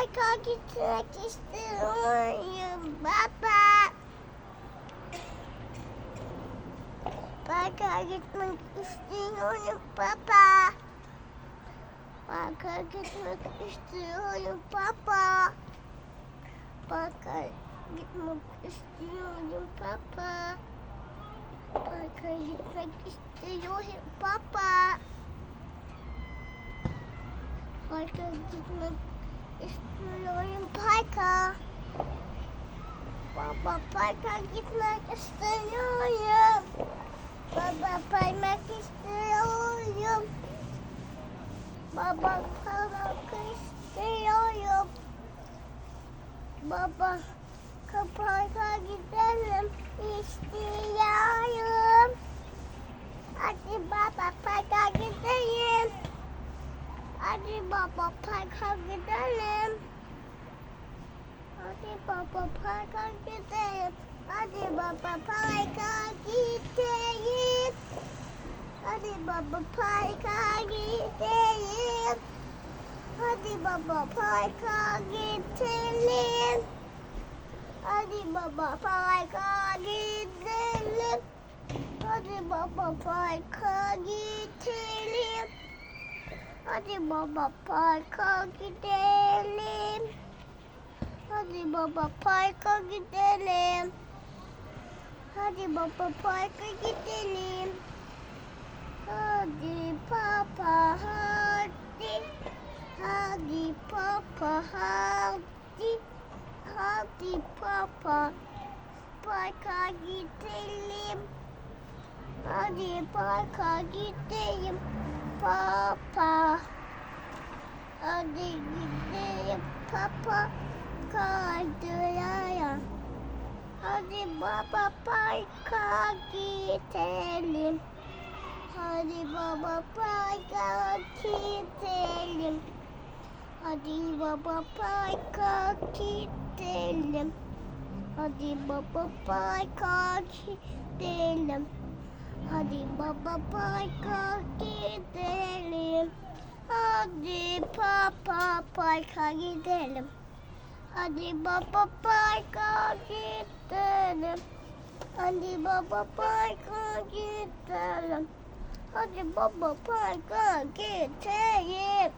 parka gitmek istiyorum baba. Parka gitmek istiyorum baba. Parka gitmek istiyorum baba. Parka gitmek istiyorum baba. Parka gitmek istiyorum baba. Parka gitmek istiyorum parka. Baba parka gitmek istiyorum. Baba parmak istiyorum. Baba parmak istiyorum. Baba parka gidelim istiyorum. Hadi baba parka gidelim. Hadi baba parka gidelim. Hadi baba parka gidelim. Hadi baba parka gidelim. Hadi baba parka gidelim. Hadi baba parka gidelim. Hadi baba parka gidelim. Hadi baba parka gidelim. Hadi baba parka gidelim. Hadi baba parka gidelim. Hadi baba parka gidelim. Hadi papa hadi. Hadi papa hadi. Hadi papa parka gidelim. Hadi parka gidelim. Papa. Hadi gidelim papa. Kaldıraya. Hadi baba parka gidelim. Hadi baba parka gidelim. Hadi baba parka gidelim. Hadi baba parka gidelim. Hadi baba parka gidelim. Hadi papa parka gidelim. Hadi baba parka gidelim. Hadi baba parka gidelim. Hadi baba parka gidelim.